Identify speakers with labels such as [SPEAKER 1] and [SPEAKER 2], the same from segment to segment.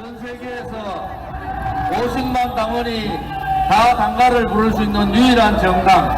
[SPEAKER 1] 전 세계에서 50만 당원이 다 당가를 부를 수 있는 유일한 정당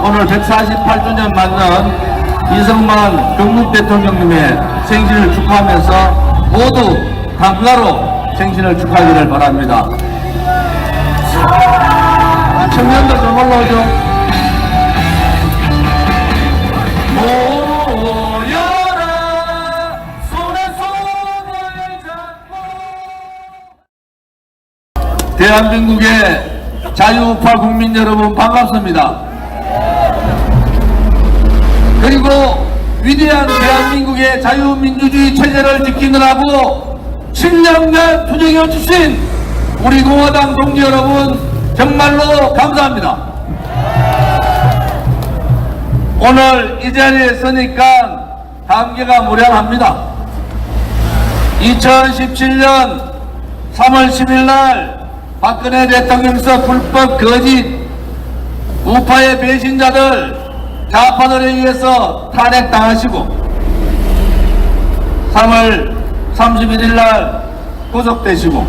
[SPEAKER 1] 오늘 148주년 맞는 이승만 경국 대통령님의 생신을 축하하면서 모두 당가로 생신을 축하하기를 바랍니다. 청년들 좀 올라오죠. 대한민국의 자유우파 국민 여러분 반갑습니다. 그리고 위대한 대한민국의 자유민주주의 체제를 지키느라고 7년간 투쟁해 주신 우리 공화당 동지 여러분 정말로 감사합니다. 오늘 이 자리에 서니까 감개가 무량합니다. 2017년 3월 10일 날 박근혜 대통령서 불법 거짓 우파의 배신자들 좌파들에 의해서 탄핵당하시고 3월 31일 날 구속되시고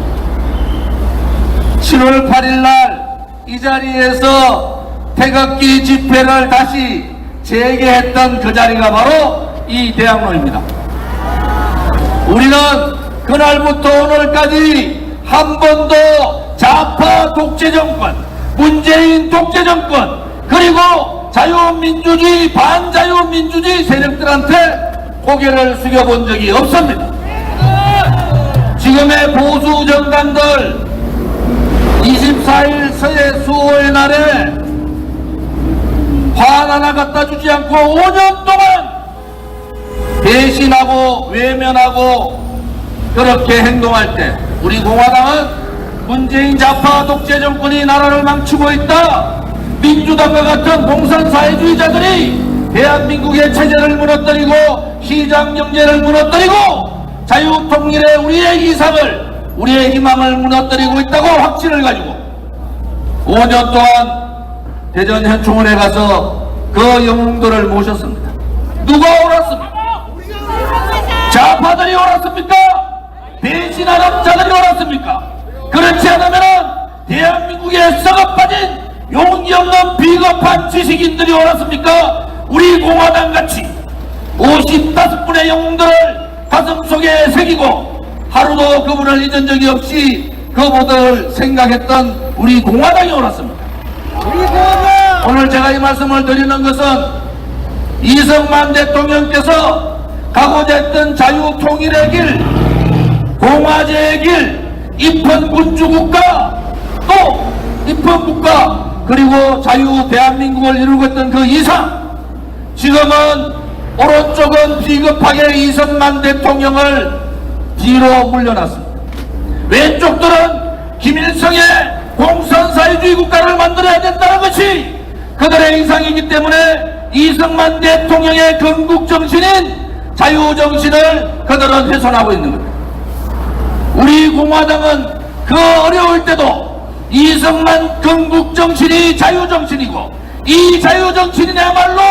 [SPEAKER 1] 7월 8일 날 이 자리에서 태극기 집회를 다시 재개했던 그 자리가 바로 이 대학로입니다. 우리는 그날부터 오늘까지 한 번도 좌파 독재 정권, 문재인 독재 정권, 그리고 자유민주주의, 반자유민주주의 세력들한테 고개를 숙여본 적이 없습니다. 지금의 보수 정당들 24일 서해 수호의 날에 화 하나 갖다 주지 않고 5년 동안 배신하고 외면하고 그렇게 행동할 때 우리 공화당은 문재인 좌파 독재 정권이 나라를 망치고 있다. 민주당과 같은 공산사회주의자들이 대한민국의 체제를 무너뜨리고 시장 경제를 무너뜨리고 자유통일의 우리의 이상을 우리의 희망을 무너뜨리고 있다고 확신을 가지고 5년 동안 대전 현충원에 가서 그 영웅들을 모셨습니다. 누가 옳았습니까? 좌파들이 옳았습니까? 배신하는 자들이 옳았습니까? 그렇지 않으면 대한민국에 썩어 빠진 용기 없는 비겁한 지식인들이 옳았습니까? 우리 공화당 같이 55분의 영웅들을 가슴 속에 새기고 하루도 그분을 잊은 적이 없이 그분을 생각했던 우리 공화당이 옳았습니다. 오늘 제가 이 말씀을 드리는 것은 이승만 대통령께서 했던 자유통일의 길, 공화제의 길, 입헌 군주국가, 또 입헌 국가, 그리고 자유 대한민국을 이루고 있던 그 이상, 지금은 오른쪽은 비겁하게 이승만 대통령을 뒤로 물려놨습니다. 왼쪽들은 김일성의 공산사회주의 국가를 만들어야 된다는 것이 그들의 이상이기 때문에 이승만 대통령의 건국정신인 자유정신을 그들은 훼손하고 있는 겁니다. 우리 공화당은 그 어려울 때도 이승만 건국정신이 자유정신이고 이 자유정신이야말로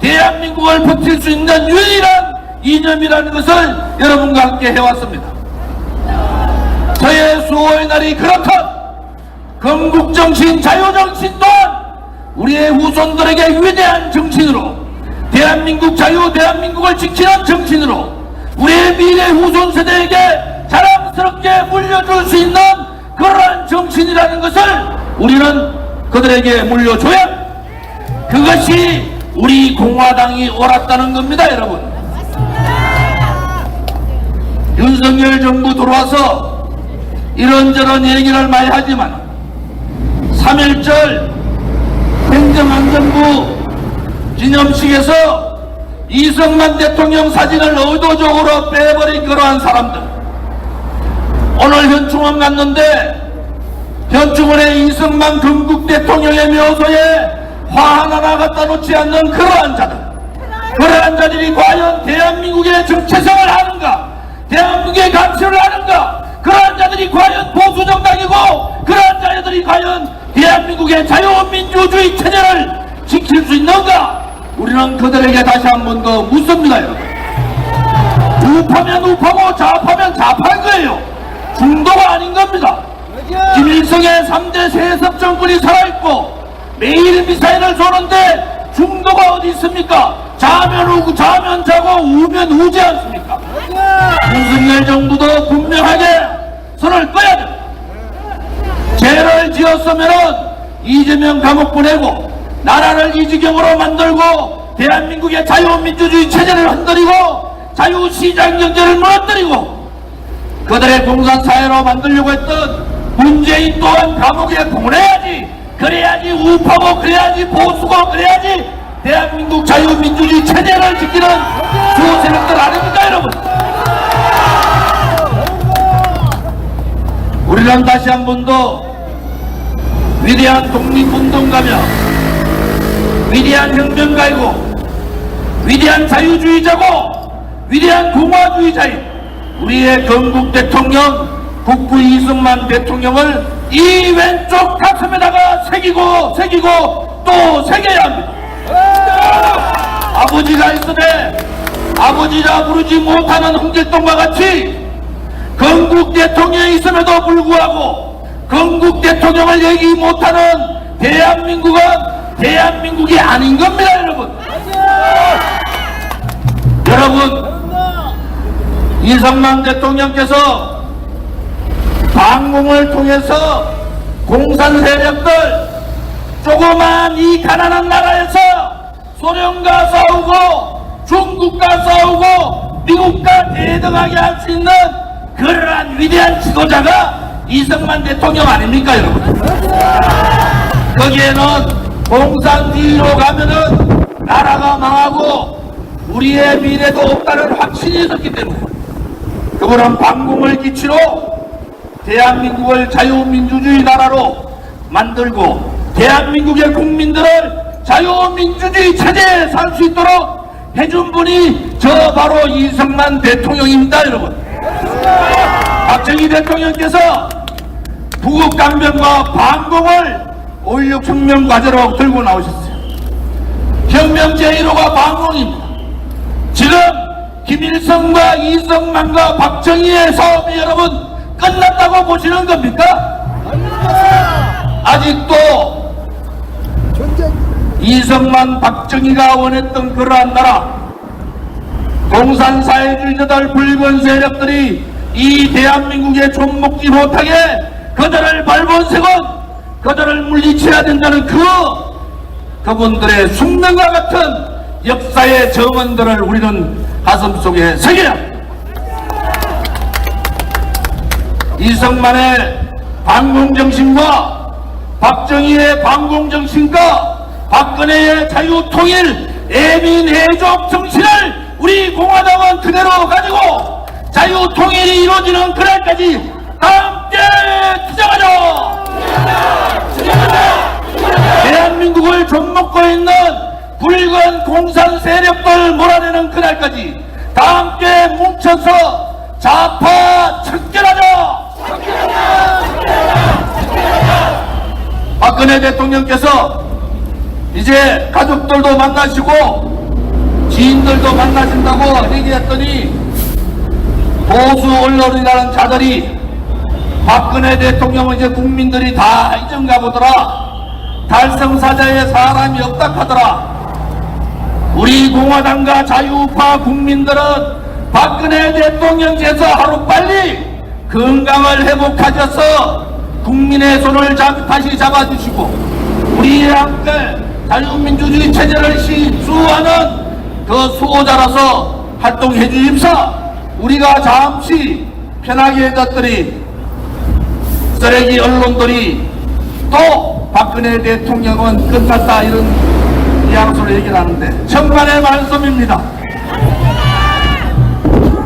[SPEAKER 1] 대한민국을 버틸 수 있는 유일한 이념이라는 것을 여러분과 함께 해왔습니다. 저의 수호의 날이 그렇듯 건국정신, 자유정신 또한 우리의 후손들에게 위대한 정신으로 대한민국 자유, 대한민국을 지키는 정신으로 우리의 미래 후손 세대에게 자 랑스럽게 물려줄 수 있는 그러한 정신이라는 것을 우리는 그들에게 물려줘야. 그것이 우리 공화당이 옳았다는 겁니다, 여러분. 윤석열 정부 들어와서 이런저런 얘기를 많이 하지만 3.1절 행정안전부 기념식에서 이승만 대통령 사진을 의도적으로 빼버린 그러한 사람들 오늘 현충원 갔는데 현충원에 이승만 건국 대통령의 묘소에 화 하나 갖다 놓지 않는 그러한 자들. 그러한 자들이 과연 대한민국의 정체성을 아는가? 대한민국의 가치를 아는가? 그러한 자들이 과연 보수정당이고 그러한 자들이 과연 대한민국의 자유민주주의 체제를 지킬 수 있는가? 우리는 그들에게 다시 한 번 더 묻습니다 여러분. 우파면 우파고 좌파면 좌파인 거예요 중도가 아닌 겁니다. 김일성의 3대 세습 정권이 살아있고 매일 미사일을 쏘는데 중도가 어디 있습니까? 자면 우고 자면 자고 우면 우지 않습니까? 윤석열 정부도 분명하게 손을 꺼야 됩니다. 죄를 지었으면은 이재명 감옥 보내고 나라를 이 지경으로 만들고 대한민국의 자유민주주의 체제를 흔들리고 자유시장 경제를 무너뜨리고 그들의 공산사회로 만들려고 했던 문재인 또한 감옥에 보내야지 그래야지 우파고 그래야지 보수고 그래야지 대한민국 자유민주주의 체제를 지키는 주 세력들 아닙니까 여러분? 우리는 다시 한 번 더 위대한 독립운동가며 위대한 혁명가이고 위대한 자유주의자고 위대한 공화주의자인 우리의 건국 대통령 국부 이승만 대통령을 이 왼쪽 가슴에다가 새기고 새기고 또 새겨야 합니다. 아버지가 있으되 아버지라 부르지 못하는 홍길동과 같이 건국 대통령이 있음에도 불구하고 건국 대통령을 얘기 못하는 대한민국은 대한민국이 아닌 겁니다 여러분 여러분 이승만 대통령께서 방공을 통해서 공산 세력들 조그만 이 가난한 나라에서 소련과 싸우고 중국과 싸우고 미국과 대등하게 할 수 있는 그러한 위대한 지도자가 이승만 대통령 아닙니까 여러분? 거기에는 공산 뒤로 가면은 나라가 망하고 우리의 미래도 없다는 확신이 있었기 때문에 그분은 방공을 기치로 대한민국을 자유민주주의 나라로 만들고 대한민국의 국민들을 자유민주주의 체제에 살 수 있도록 해준 분이 저 바로 이승만 대통령입니다 여러분. 박정희 대통령께서 부국 강변과 반공을 5.16 혁명 과제로 들고 나오셨어요. 혁명 제1호가 반공입니다. 지금 김일성과 이승만과 박정희의 사업이 여러분 끝났다고 보시는 겁니까? 아직도 이승만 박정희가 원했던 그러한 나라 공산사회주의자들 붉은 세력들이 이 대한민국에 존먹지 못하게 그들을 발본색은 그들을 물리쳐야 된다는 그 그분들의 숙명과 같은 역사의 정언들을 우리는 가슴 속에 새겨야 합니다. 이승만의 반공정신과 박정희의 반공정신과 박근혜의 자유통일 애민 애족 정신을 우리 공화당은 그대로 가지고 자유통일이 이루어지는 그날까지 다 함께 투쟁하자! 대한민국을 좀먹고 있는 붉은 공산 세력들 몰아내는 그날까지 다 함께 뭉쳐서 좌파 척결하자! 박근혜 대통령께서 이제 가족들도 만나시고 지인들도 만나신다고 얘기했더니 보수 언론이라는 자들이 박근혜 대통령은 이제 국민들이 다 잊은가 보더라. 달성사자에 사람이 없다 하더라. 우리 공화당과 자유파 국민들은 박근혜 대통령께서 하루빨리 건강을 회복하셔서 국민의 손을 잡- 다시 잡아주시고 우리의 함께 자유민주주의 체제를 시수하는 그 수호자로서 활동해 주십사. 우리가 잠시 편하게 해줬더니 쓰레기 언론들이 또 박근혜 대통령은 끝났다 이런 뉘앙스로 얘기를 하는데 천만의 말씀입니다.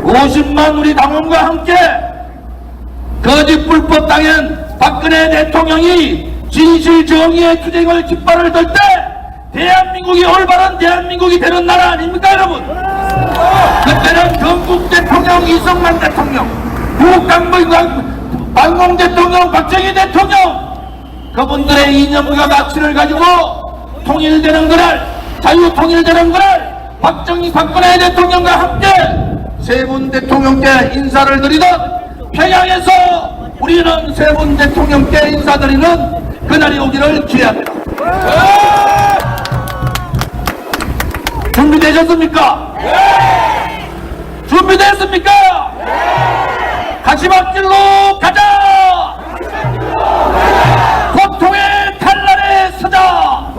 [SPEAKER 1] 50만 우리 당원과 함께 거짓 불법 당연 박근혜 대통령이 진실 정의의 투쟁을 깃발을 들 때 대한민국이 올바른 대한민국이 되는 나라 아닙니까 여러분? 그때는 건국 대통령 이승만 대통령 북강봉 방공 대통령 박정희 대통령 그분들의 이념과 가치를 가지고 통일되는 그날 자유 통일되는 그날 박정희 박근혜 대통령과 함께 세 분 대통령께 인사를 드리던 평양에서 우리는 세 분 대통령께 인사드리는 그날이 오기를 기대합니다. 준비되셨습니까? 준비됐습니까? 가시밭길로 가자! 고통의 탈날에 서자!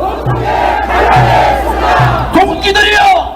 [SPEAKER 1] 동기들이여!